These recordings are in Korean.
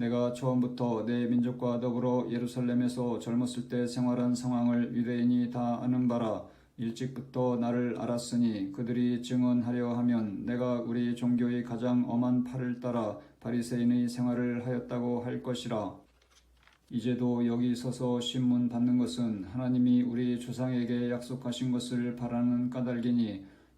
내가 처음부터 내 민족과 더불어 예루살렘에서 젊었을 때 생활한 상황을 유대인이 다 아는 바라 일찍부터 나를 알았으니 그들이 증언하려 하면 내가 우리 종교의 가장 엄한 팔을 따라 바리새인의 생활을 하였다고 할 것이라. 이제도 여기 서서 신문 받는 것은 하나님이 우리 조상에게 약속하신 것을 바라는 까닭이니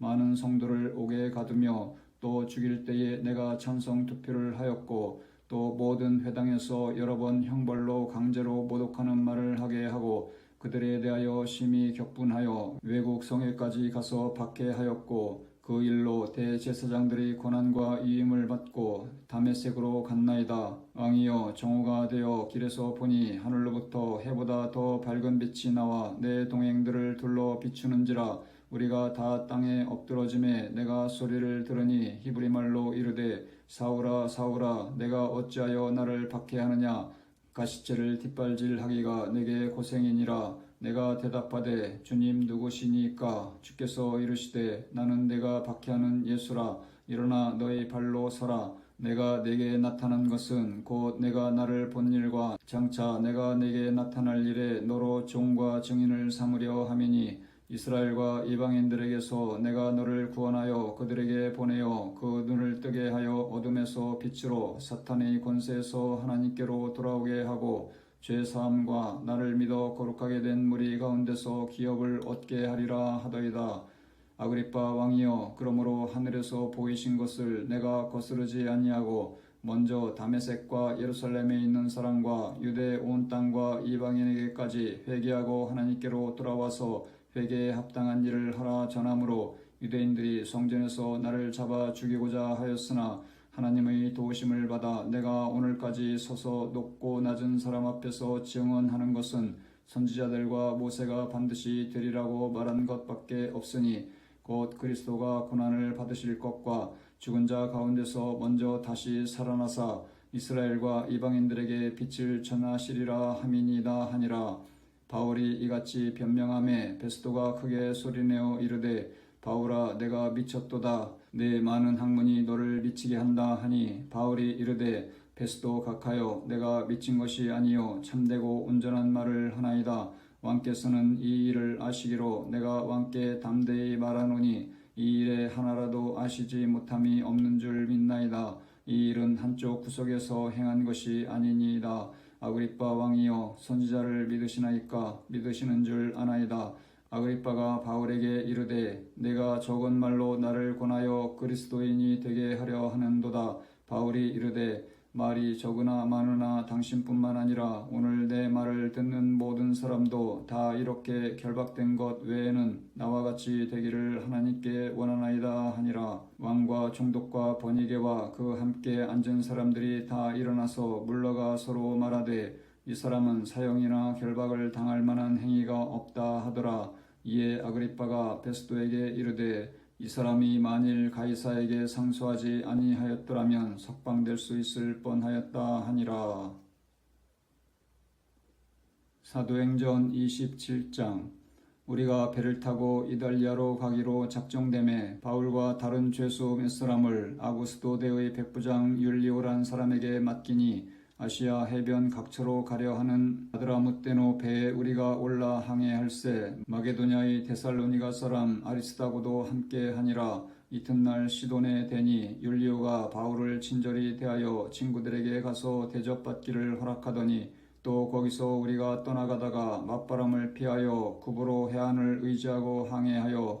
많은 성도를 옥에 가두며 또 죽일 때에 내가 찬성 투표를 하였고 또 모든 회당에서 여러 번 형벌로 강제로 모독하는 말을 하게 하고 그들에 대하여 심히 격분하여 외국 성에까지 가서 박해하였고 그 일로 대제사장들이 고난과 이임을 받고 다메섹으로 갔나이다. 왕이여 정오가 되어 길에서 보니 하늘로부터 해보다 더 밝은 빛이 나와 내 동행들을 둘러 비추는지라 우리가 다 땅에 엎드러짐에 내가 소리를 들으니 히브리 말로 이르되 사울아 사울아 내가 어찌하여 나를 박해하느냐? 가시체를 뒷발질하기가 내게 고생이니라. 내가 대답하되 주님 누구시니까? 주께서 이르시되 나는 내가 박해하는 예수라. 일어나 너희 발로 서라. 내가 내게 나타난 것은 곧 내가 나를 본 일과 장차 내가 내게 나타날 일에 너로 종과 증인을 삼으려 함이니 이스라엘과 이방인들에게서 내가 너를 구원하여 그들에게 보내어 그 눈을 뜨게 하여 어둠에서 빛으로 사탄의 권세에서 하나님께로 돌아오게 하고 죄 사함과 나를 믿어 거룩하게 된 무리 가운데서 기업을 얻게 하리라 하더이다. 아그리빠 왕이여 그러므로 하늘에서 보이신 것을 내가 거스르지 아니하고 먼저 다메섹과 예루살렘에 있는 사람과 유대 온 땅과 이방인에게까지 회개하고 하나님께로 돌아와서 회개에 합당한 일을 하라 전함으로 유대인들이 성전에서 나를 잡아 죽이고자 하였으나 하나님의 도우심을 받아 내가 오늘까지 서서 높고 낮은 사람 앞에서 증언하는 것은 선지자들과 모세가 반드시 되리라고 말한 것밖에 없으니 곧 그리스도가 고난을 받으실 것과 죽은 자 가운데서 먼저 다시 살아나사 이스라엘과 이방인들에게 빛을 전하시리라 함이니이다 하니라 바울이 이같이 변명함에 베스도가 크게 소리내어 이르되 바울아 내가 미쳤도다. 내 많은 학문이 너를 미치게 한다. 하니 바울이 이르되 베스도 각하여 내가 미친 것이 아니요 참되고 온전한 말을 하나이다. 왕께서는 이 일을 아시기로 내가 왕께 담대히 말하노니 이 일에 하나라도 아시지 못함이 없는 줄 믿나이다. 이 일은 한쪽 구석에서 행한 것이 아니니이다 아그리빠 왕이여 선지자를 믿으시나이까 믿으시는 줄 아나이다. 아그리빠가 바울에게 이르되 내가 적은 말로 나를 권하여 그리스도인이 되게 하려 하는도다. 바울이 이르되 말이 적으나 많으나 당신뿐만 아니라 오늘 내 말을 듣는 모든 사람도 다 이렇게 결박된 것 외에는 나와 같이 되기를 하나님께 원하나이다 하니라. 왕과 총독과 번이게와 그 함께 앉은 사람들이 다 일어나서 물러가 서로 말하되 이 사람은 사형이나 결박을 당할 만한 행위가 없다 하더라. 이에 아그리빠가 베스도에게 이르되 이 사람이 만일 가이사에게 상소하지 아니하였더라면 석방될 수 있을 뻔하였다 하니라. 사도행전 27장 우리가 배를 타고 이달리아로 가기로 작정됨에 바울과 다른 죄수 몇 사람을 아구스도 대의 백부장 율리오란 사람에게 맡기니 아시아 해변 각처로 가려 하는 아드라무떼노 배에 우리가 올라 항해할세 마게도냐의 데살로니가 사람 아리스다고도 함께 하니라. 이튿날 시돈에 대니 율리오가 바울을 친절히 대하여 친구들에게 가서 대접받기를 허락하더니 또 거기서 우리가 떠나가다가 맞바람을 피하여 굽으로 해안을 의지하고 항해하여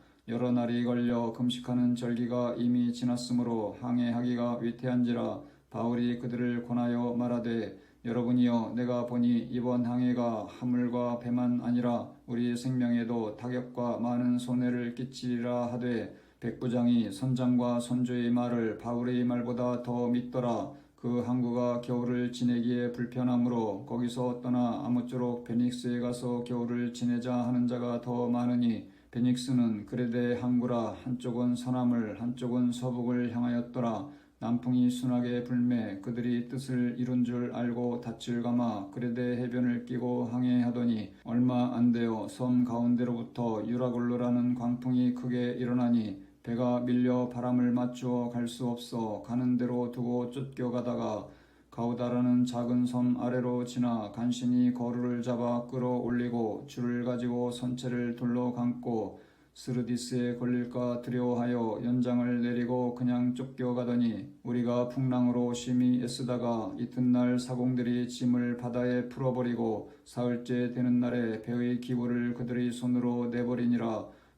여러 날이 걸려 금식하는 절기가 이미 지났으므로 항해하기가 위태한지라 바울이 그들을 권하여 말하되 여러분이여 내가 보니 이번 항해가 하물과 배만 아니라 우리 생명에도 타격과 많은 손해를 끼치리라 하되 백부장이 선장과 선조의 말을 바울의 말보다 더 믿더라. 그 항구가 겨울을 지내기에 불편하므로 거기서 떠나 아무쪼록 베닉스에 가서 겨울을 지내자 하는 자가 더 많으니 베닉스는 그레데 항구라 한쪽은 서남을 한쪽은 서북을 향하였더라. 남풍이 순하게 불매 그들이 뜻을 이룬 줄 알고 닻을 감아 그레데 해변을 끼고 항해하더니 얼마 안 되어 섬 가운데로부터 유라굴로라는 광풍이 크게 일어나니 배가 밀려 바람을 맞추어 갈 수 없어 가는 대로 두고 쫓겨가다가 가우다라는 작은 섬 아래로 지나 간신히 거루를 잡아 끌어올리고 줄을 가지고 선체를 둘러 감고 스르디스에 걸릴까 두려워하여 연장을 내리고 그냥 쫓겨가더니 우리가 풍랑으로 심히 애쓰다가 이튿날 사공들이 짐을 바다에 풀어버리고 사흘째 되는 날에 배의 기부를 그들의 손으로 내버리니라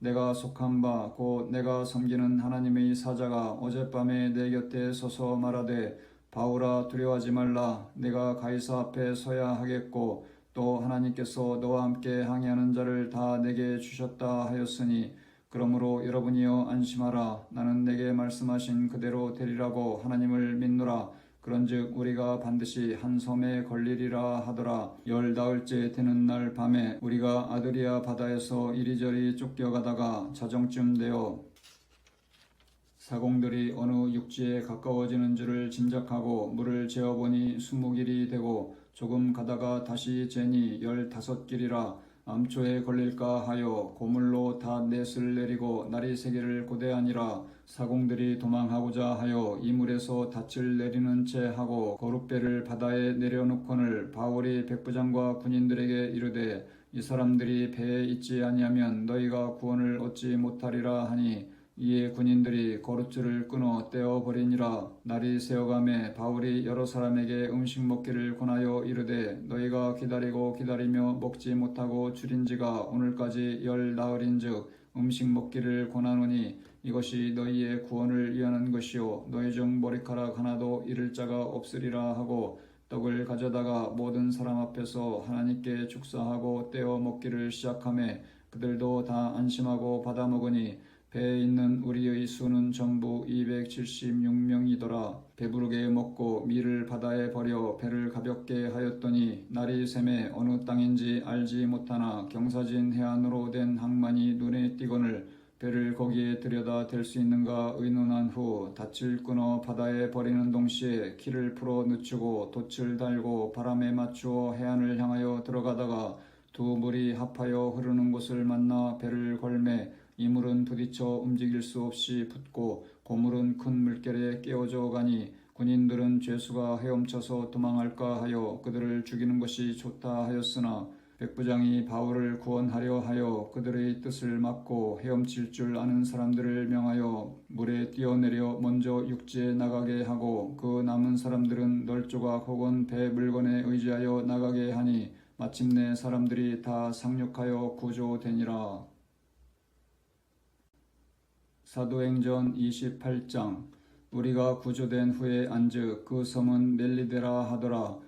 내가 속한 바 곧 내가 섬기는 하나님의 사자가 어젯밤에 내 곁에 서서 말하되 바울아 두려워하지 말라. 내가 가이사 앞에 서야 하겠고 또 하나님께서 너와 함께 항해하는 자를 다 내게 주셨다 하였으니 그러므로 여러분이여 안심하라. 나는 내게 말씀하신 그대로 되리라고 하나님을 믿노라 그런즉 우리가 반드시 한 섬에 걸리리라 하더라. 열 나흘째 되는 날 밤에 우리가 아드리아 바다에서 이리저리 쫓겨가다가 자정쯤 되어 사공들이 어느 육지에 가까워지는 줄을 짐작하고 물을 재어보니 스무 길이 되고 조금 가다가 다시 재니 열다섯 길이라 암초에 걸릴까 하여 고물로 다 넷을 내리고 날이 세기를 고대하니라 사공들이 도망하고자 하여 이물에서 닻을 내리는 채 하고 거룩배를 바다에 내려놓거늘 바울이 백부장과 군인들에게 이르되 이 사람들이 배에 있지 아니하면 너희가 구원을 얻지 못하리라 하니 이에 군인들이 거루줄을 끊어 떼어 버리니라. 날이 새어감에 바울이 여러 사람에게 음식 먹기를 권하여 이르되 너희가 기다리고 기다리며 먹지 못하고 줄인 지가 오늘까지 열 나흘인즉 음식 먹기를 권하노니 이것이 너희의 구원을 위하는 것이요 너희 중 머리카락 하나도 잃을 자가 없으리라 하고 떡을 가져다가 모든 사람 앞에서 하나님께 축사하고 떼어 먹기를 시작하매 그들도 다 안심하고 받아 먹으니 배에 있는 우리의 수는 전부 276명이더라. 배부르게 먹고 밀을 바다에 버려 배를 가볍게 하였더니 날이 샘에 어느 땅인지 알지 못하나 경사진 해안으로 된 항만이 눈에 띄거늘 배를 거기에 들여다 댈 수 있는가 의논한 후 닻을 끊어 바다에 버리는 동시에 키를 풀어 늦추고 돛을 달고 바람에 맞추어 해안을 향하여 들어가다가 두 물이 합하여 흐르는 곳을 만나 배를 걸매 이물은 부딪혀 움직일 수 없이 붙고 고물은 큰 물결에 깨어져 가니 군인들은 죄수가 헤엄쳐서 도망할까 하여 그들을 죽이는 것이 좋다 하였으나 백부장이 바울을 구원하려 하여 그들의 뜻을 막고 헤엄칠 줄 아는 사람들을 명하여 물에 뛰어내려 먼저 육지에 나가게 하고 그 남은 사람들은 널조각 혹은 배 물건에 의지하여 나가게 하니 마침내 사람들이 다 상륙하여 구조되니라. 사도행전 28장 우리가 구조된 후에 안즉 그 섬은 멜리데라 하더라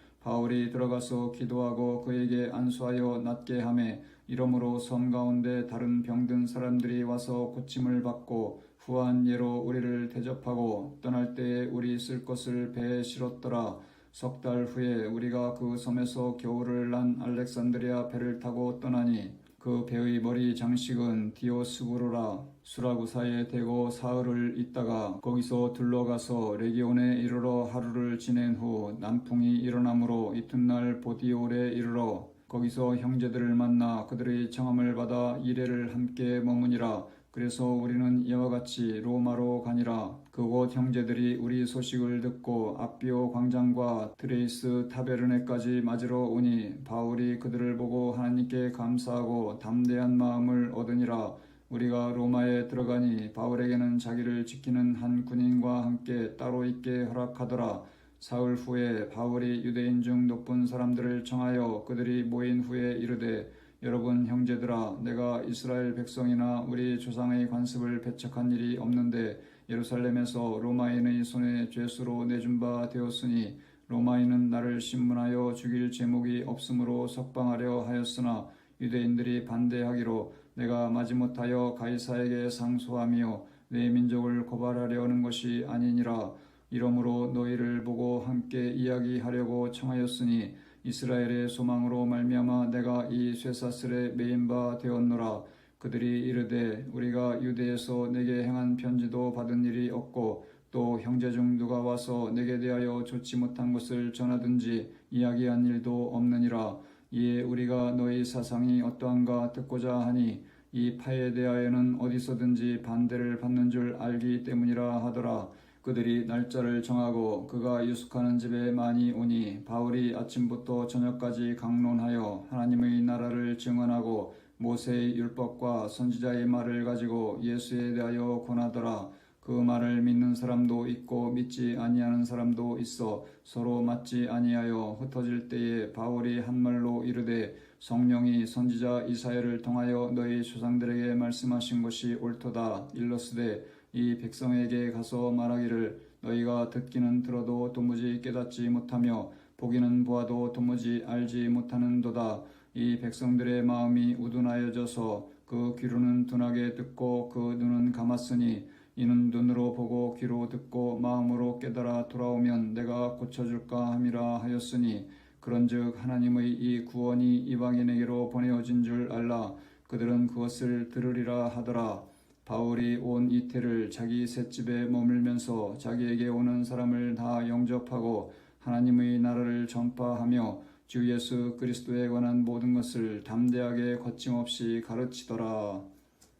바울이 들어가서 기도하고 그에게 안수하여 낫게 하매 이러므로 섬 가운데 다른 병든 사람들이 와서 고침을 받고 후한 예로 우리를 대접하고 떠날 때에 우리 쓸 것을 배에 실었더라. 석 달 후에 우리가 그 섬에서 겨울을 난 알렉산드리아 배를 타고 떠나니 그 배의 머리 장식은 디오스구로라 수라구사에 대고 사흘을 있다가 거기서 둘러가서 레기온에 이르러 하루를 지낸 후 남풍이 일어나므로 이튿날 보디올에 이르러 거기서 형제들을 만나 그들의 청함을 받아 이래를 함께 머무니라 그래서 우리는 이와 같이 로마로 가니라. 그곳 형제들이 우리 소식을 듣고 앞비오 광장과 트레이스 타베르네까지 맞으러 오니 바울이 그들을 보고 하나님께 감사하고 담대한 마음을 얻으니라. 우리가 로마에 들어가니 바울에게는 자기를 지키는 한 군인과 함께 따로 있게 허락하더라. 사흘 후에 바울이 유대인 중 높은 사람들을 청하여 그들이 모인 후에 이르되 여러분 형제들아 내가 이스라엘 백성이나 우리 조상의 관습을 배척한 일이 없는데 예루살렘에서 로마인의 손에 죄수로 내준 바 되었으니 로마인은 나를 신문하여 죽일 제목이 없으므로 석방하려 하였으나 유대인들이 반대하기로 내가 마지못하여 가이사에게 상소하며 내 민족을 고발하려는 것이 아니니라. 이러므로 너희를 보고 함께 이야기하려고 청하였으니 이스라엘의 소망으로 말미암아 내가 이 쇠사슬에 매인 바 되었노라. 그들이 이르되 우리가 유대에서 내게 행한 편지도 받은 일이 없고 또 형제 중 누가 와서 내게 대하여 좋지 못한 것을 전하든지 이야기한 일도 없느니라. 이에 우리가 너희 사상이 어떠한가 듣고자 하니 이 파에 대하여는 어디서든지 반대를 받는 줄 알기 때문이라 하더라 그들이 날짜를 정하고 그가 유숙하는 집에 많이 오니 바울이 아침부터 저녁까지 강론하여 하나님의 나라를 증언하고 모세의 율법과 선지자의 말을 가지고 예수에 대하여 권하더라. 그 말을 믿는 사람도 있고 믿지 아니하는 사람도 있어 서로 맞지 아니하여 흩어질 때에 바울이 한 말로 이르되 성령이 선지자 이사야를 통하여 너희 조상들에게 말씀하신 것이 옳도다 일러스되 이 백성에게 가서 말하기를 너희가 듣기는 들어도 도무지 깨닫지 못하며 보기는 보아도 도무지 알지 못하는도다. 이 백성들의 마음이 우둔하여져서 그 귀로는 둔하게 듣고 그 눈은 감았으니 이는 눈으로 보고 귀로 듣고 마음으로 깨달아 돌아오면 내가 고쳐줄까 함이라 하였으니 그런즉 하나님의 이 구원이 이방인에게로 보내어진 줄 알라 그들은 그것을 들으리라 하더라 바울이 온 이태를 자기 셋집에 머물면서 자기에게 오는 사람을 다 영접하고 하나님의 나라를 전파하며 주 예수 그리스도에 관한 모든 것을 담대하게 거침없이 가르치더라.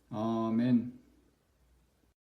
아멘.